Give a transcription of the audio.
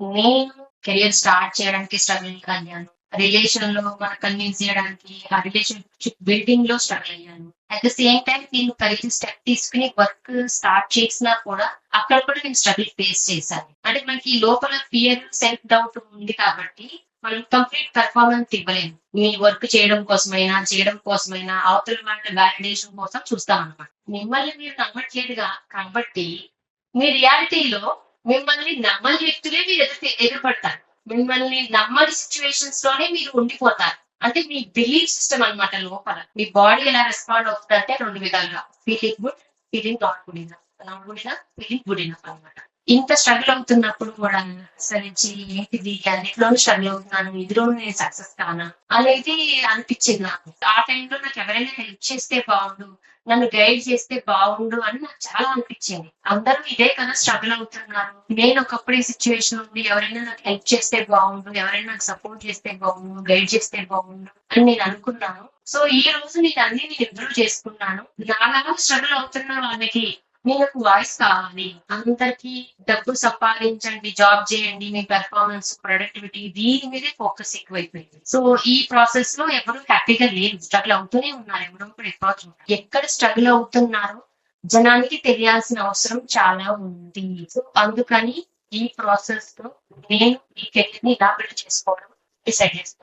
నేను career start చేయడానికి struggle అయ్యాను. రిలేషన్లో మన కన్విన్స్ చేయడానికి ఆ రిలేషన్షిప్ బిల్డింగ్లో స్ట్రగుల్ అయ్యాను. అట్ ద సేమ్ టైం నేను కలిసి స్టెప్ తీసుకుని వర్క్ స్టార్ట్ చేసినా కూడా అక్కడ కూడా నేను స్ట్రగుల్ ఫేస్ చేశాను. అంటే మనకి లోపల ఫియర్ సెల్ఫ్ డౌట్ ఉంది కాబట్టి మనం కంప్లీట్ పెర్ఫార్మెన్స్ ఇవ్వలేము. మీ వర్క్ చేయడం కోసమైనా చేయడం కోసమైనా అవతల వాళ్ళ వ్యాలిడేషన్ కోసం చూస్తాం అనమాట మిమ్మల్ని మీరు నమ్మట్లేదుగా కాబట్టి మీ రియాలిటీలో మిమ్మల్ని నమ్మని వ్యక్తులే మీరు ఎదురు ఎదురుపడతారు. మిమ్మల్ని నమ్మని సిచ్యువేషన్స్లోనే మీరు ఉండిపోతారు. అంటే మీ బిలీఫ్ సిస్టమ్ అన్నమాట లోపల. మీ బాడీ ఎలా రెస్పాండ్ అవుతుంది అంటే రెండు విధాలుగా. Feeling good feeling not good enough not good enough feeling good enough అనమాట ఇంత స్ట్రగుల్ అవుతున్నప్పుడు కూడా సరించి ఏంటిది? అన్నిటిలో స్ట్రగుల్ అవుతున్నాను. ఇదిలో నేను సక్సెస్ కానా? అనేది అనిపించింది నాకు. ఆ టైంలో నాకు ఎవరైనా హెల్ప్ చేస్తే బాగుండు నన్ను గైడ్ చేస్తే బాగుండు అని నాకు చాలా అనిపించింది. అందరూ ఇదే కదా స్ట్రగుల్ అవుతున్నారు. నేను ఒకప్పుడు ఈ సిచ్యువేషన్ ఉంది ఎవరైనా నాకు హెల్ప్ చేస్తే బాగుండు ఎవరైనా నాకు సపోర్ట్ చేస్తే బాగుండు గైడ్ చేస్తే బాగుండు అని నేను అనుకున్నాను. సో ఈ రోజు నేను అన్ని నేను ఇంప్రూవ్ చేసుకున్నాను. నాలాగా స్ట్రగుల్ అవుతున్న వాళ్ళకి మీకు వాయిస్ కావాలి అందరికి డబ్బు సంపాదించండి జాబ్ చేయండి మీ పెర్ఫార్మెన్స్ ప్రొడక్టివిటీ దీని మీదే ఫోకస్ ఎక్కువైపోయింది. సో ఈ ప్రాసెస్లో ఎవరు హ్యాపీగా లేరు. స్ట్రగుల్ అవుతూనే ఉన్నారు. ఎవరు కూడా ఎక్కువ ఎక్కడ స్ట్రగుల్ అవుతున్నారో జనానికి తెలియాల్సిన అవసరం చాలా ఉంది. సో అందుకని ఈ ప్రాసెస్లో నేను ఈ కెరీర్ని ఇలా బిల్డ్ చేసుకోవడం డిసైడ్ చేస్తాను